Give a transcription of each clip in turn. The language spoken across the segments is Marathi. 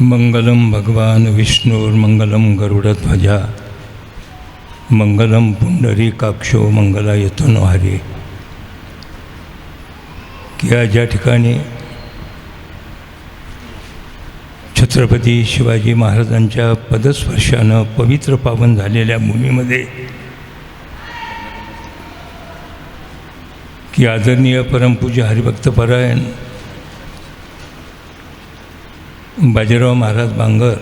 मंगलम भगवान विष्णुर्मंगलम गरुडध्वजा। मंगलम पुंडरीकाक्षो मंगलायतनो हरे। की ज्या ठिकाणी छत्रपती शिवाजी महाराजांच्या पदस्पर्शानं पवित्र पावन झालेल्या भूमीमध्ये की आदरणीय परमपूज्य हरिभक्तपरायण बाजीराव महाराज बांगर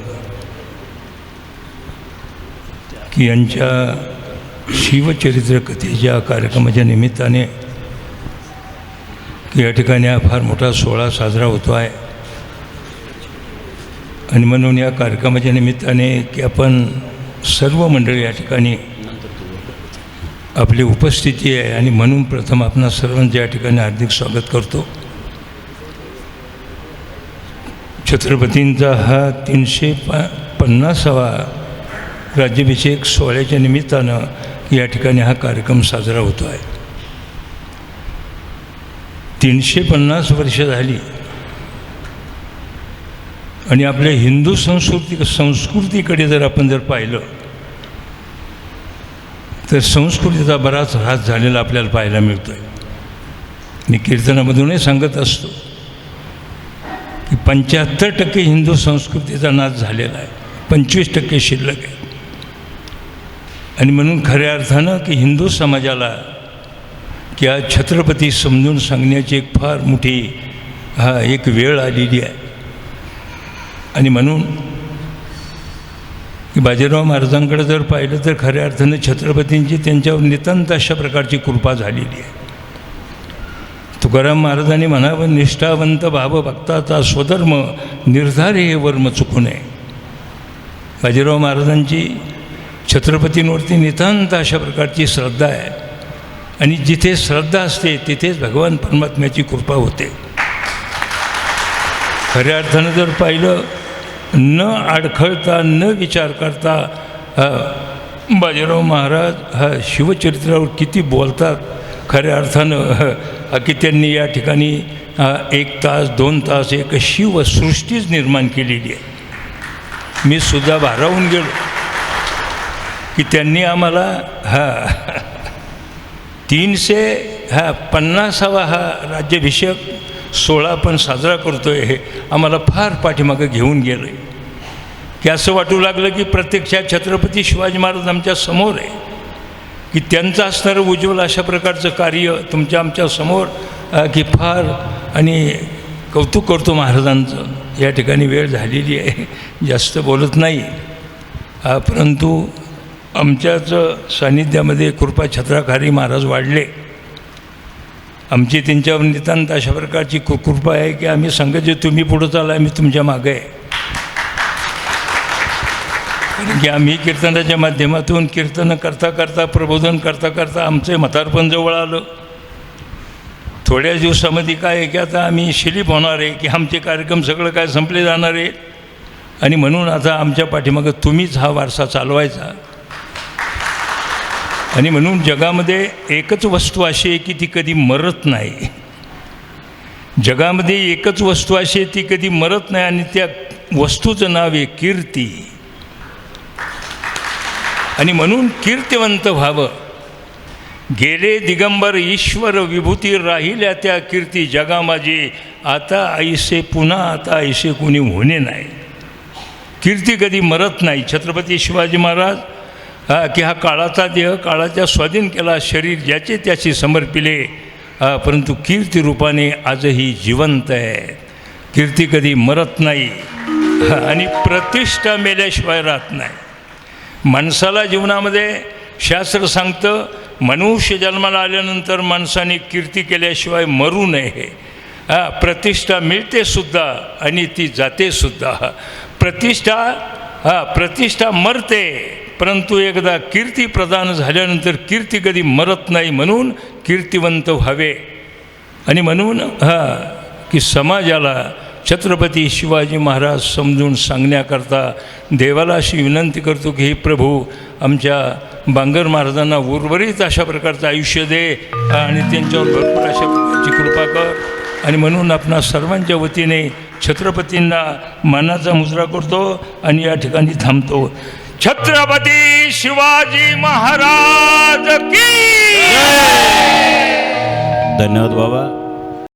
की यांच्या शिवचरित्र कथेच्या कार्यक्रमाच्या निमित्ताने की या ठिकाणी हा फार मोठा सोहळा साजरा होतो आहे. आणि म्हणून या कार्यक्रमाच्या निमित्ताने की आपण सर्व मंडळी या ठिकाणी आपली उपस्थिती आहे आणि म्हणून प्रथम आपणा सर्वांचं या ठिकाणी हार्दिक स्वागत करतो. छत्रपतींचा हा तीनशे प पन्नासावा राज्याभिषेक सोहळ्याच्या निमित्तानं या ठिकाणी हा कार्यक्रम साजरा होतो आहे. तीनशे पन्नास वर्ष झाली. आणि आपल्या हिंदू संस्कृती संस्कृतीकडे जर आपण जर पाहिलं तर संस्कृतीचा बराच ऱ्हास झालेला आपल्याला पाहायला मिळतो आहे मी कीर्तनामधूनही सांगत असतो की पंच्याहत्तर टक्के हिंदू संस्कृतीचा नाश झालेला आहे. पंचवीस टक्के शिल्लक आहे. आणि म्हणून खऱ्या अर्थानं की हिंदू समाजाला की आज छत्रपती समजून सांगण्याची एक फार मोठी हा एक वेळ आलेली आहे. आणि म्हणून की बाजीराव महाराजांकडे जर पाहिलं तर खऱ्या अर्थानं छत्रपतींची त्यांच्यावर नितांत अशा प्रकारची कृपा झालेली आहे. तुकाराम महाराजांनी म्हणावं निष्ठावंत भाव भक्ताचा स्वधर्म निर्धार हे वर्म चुकू नये. बाजीराव महाराजांची छत्रपतींवरती नितांत अशा प्रकारची श्रद्धा आहे. आणि जिथे श्रद्धा असते तिथेच भगवान परमात्म्याची कृपा होते. खऱ्या अर्थानं जर पाहिलं न अडखळता न विचार करता बाजीराव महाराज हा शिवचरित्रावर किती बोलतात खऱ्या अर्थानं की त्यांनी या ठिकाणी एक तास दोन तास एक शिवसृष्टीच निर्माण केलेली आहे. मी सुद्धा भारावून गेलो की त्यांनी आम्हाला हा तीनशे हा पन्नासावा हा राज्याभिषेक सोहळा आपण साजरा करतो आहे हे आम्हाला फार पाठीमागं घेऊन गेलं आहे की असं वाटू लागलं की प्रत्यक्षात छत्रपती शिवाजी महाराज आमच्यासमोर आहे. की त्यांचं असणारं उज्ज्वल अशा प्रकारचं कार्य तुमच्या आमच्यासमोर की फार आणि कौतुक करतो महाराजांचं. या ठिकाणी वेळ झालेली आहे. जास्त बोलत नाही. परंतु आमच्याच सान्निध्यामध्ये कृपा छत्राखारी महाराज वाढले. आमची त्यांच्यावर नितांत अशा प्रकारची कृपा आहे की आम्ही सांगायचे तुम्ही पुढं चाला आम्ही तुमच्या मागे आहे. की आम्ही कीर्तनाच्या माध्यमातून कीर्तनं करता करता प्रबोधन करता करता आमचे म्हातारपण जवळ आलं. थोड्या दिवसामध्ये काय आहे की आता आम्ही शिलीप होणार आहे की आमचे कार्यक्रम सगळं काय संपले जाणार आहे. आणि म्हणून आता आमच्या पाठीमागं तुम्हीच हा वारसा चालवायचा. आणि म्हणून जगामध्ये एकच वस्तू अशी आहे की ती कधी मरत नाही. जगामध्ये एकच वस्तू अशी आहे ती कधी मरत नाही आणि त्या वस्तूचं नाव आहे कीर्ती. आणि म्हणून कीर्तिवंत व्हावं. गेले दिगंबर ईश्वर विभूती राहिल्या त्या कीर्ती जगामाजी आता ऐसे पुन्हा आता ऐसे कोणी होणे नाही. कीर्ती कधी मरत नाही. छत्रपती शिवाजी महाराज हा की हा काळाचा देह काळाच्या स्वाधीन केला शरीर ज्याचे त्याचे समर्पिले. हा, परंतु कीर्ती रूपाने आजही जिवंत आहे. कीर्ती कधी मरत नाही. आणि प्रतिष्ठा मेल्याशिवाय राहत नाही. माणसाला जीवनामध्ये शास्त्र सांगतं मनुष्य जन्माला आल्यानंतर माणसाने कीर्ती केल्याशिवाय मरू नये. हा प्रतिष्ठा मिळते सुद्धा आणि ती जाते सुद्धा. प्रतिष्ठा हा प्रतिष्ठा मरते परंतु एकदा कीर्ती प्रदान झाल्यानंतर कीर्ती कधी मरत नाही म्हणून कीर्तिवंत व्हावे. आणि म्हणून हा की समाजाला छत्रपती शिवाजी महाराज समजून सांगण्याकरता देवाला अशी विनंती करतो की हे प्रभू आमच्या बांगर महाराजांना उर्वरित अशा प्रकारचं आयुष्य दे आणि त्यांच्यावर भरपूर अशा प्रकारची कृपा कर. आणि म्हणून आपणा सर्वांच्या वतीने छत्रपतींना मानाचा मुजरा करतो आणि या ठिकाणी थांबतो. छत्रपती शिवाजी महाराज की! धन्यवाद बाबा.